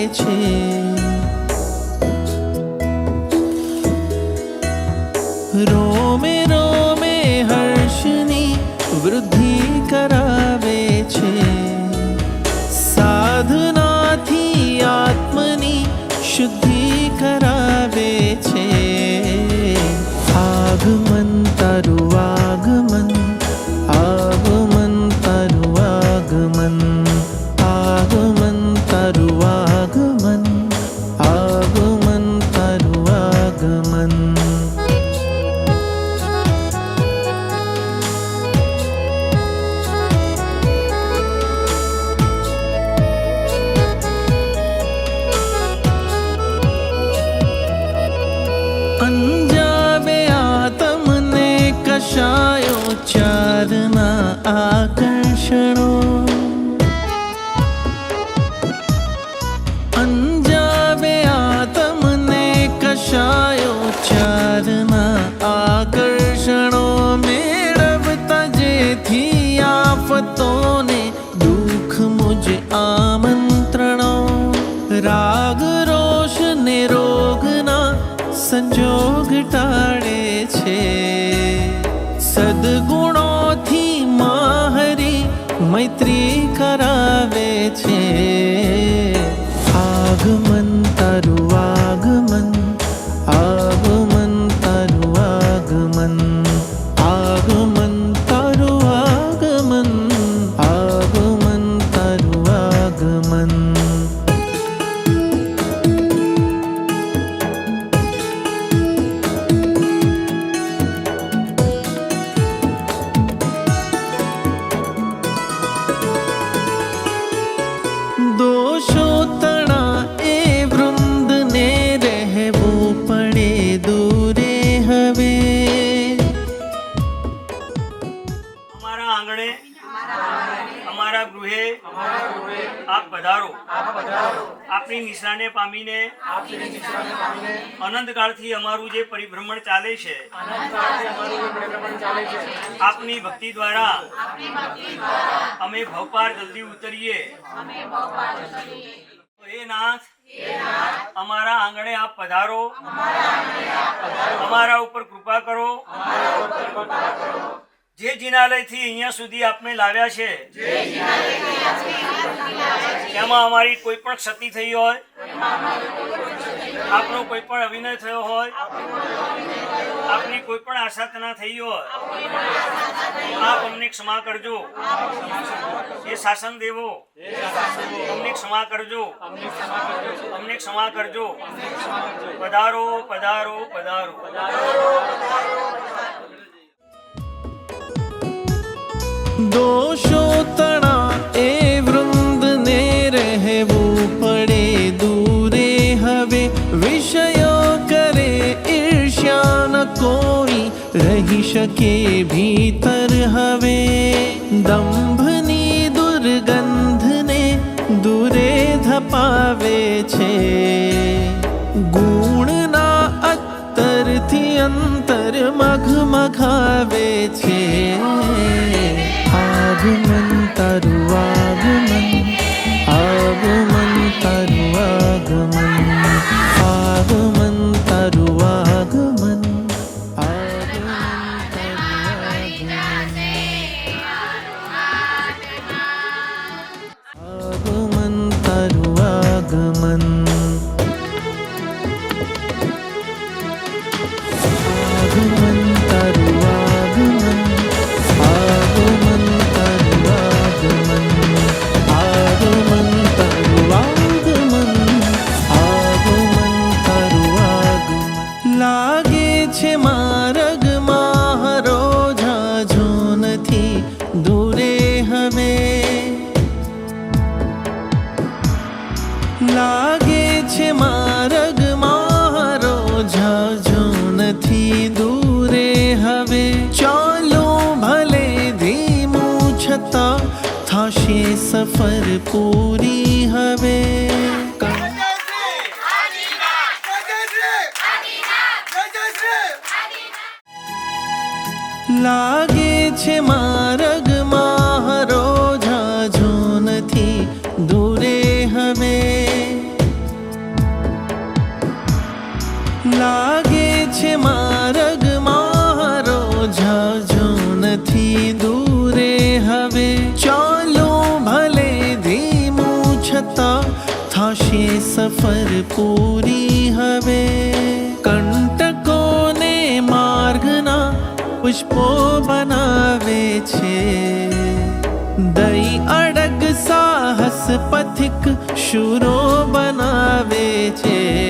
হয়েছে आकर्षणो। अञ्जावे मेर तजे थि आपो ने दुख आमन्त्रणो। राग रोष निरोगना संजोग टाळ મૈત્રી કરાવે છે. આગમન આપની નિશાને પામીને અનંતકાળથી અમારું જે પરિભ્રમણ ચાલે છે આપની ભક્તિ દ્વારા અમે ભવપાર જલ્દી ઉતરીએ. હે નાથ અમારા આંગણે આપ પધારો. અમારા ઉપર કૃપા કરો. જે જિનાલયથી અહીંયા સુધી આપને લાવ્યા છે તેમાં અમારી કોઈ પણ ક્ષતિ થઈ હોય આપનો કોઈ પણ અભિનય થયો હોય આપની કોઈ પણ આશાતના થઈ હોય આપ અમને ક્ષમા કરજો. એ શાસન દેવો. અમને ક્ષમા કરજો. અમને ક્ષમા કરજો. પધારો. પધારો પધારો. દોષો તણા એ વૃંદને રહેવું પડે દૂરે હવે વિષયો કરે ઈર્ષ્યા કોઈ રહી શકે ભીતર હવે દંભની દુર્ગંધને દૂરે ધપાવે છે ગુણના અત્તરથી અંતર મઘમઘાવે છે આગમન થશે સફર પૂરી હવે લાગે છે માર્ગમાં હરોજ જો નથી દૂરે હવે લાગે છે માર્ગમાં હરોજ सफर पूरी हवे। कंटकों ने मार्गना पुष्पो बनावे छे। दई अड़ग साहस पथिक शूरो बनावे छे।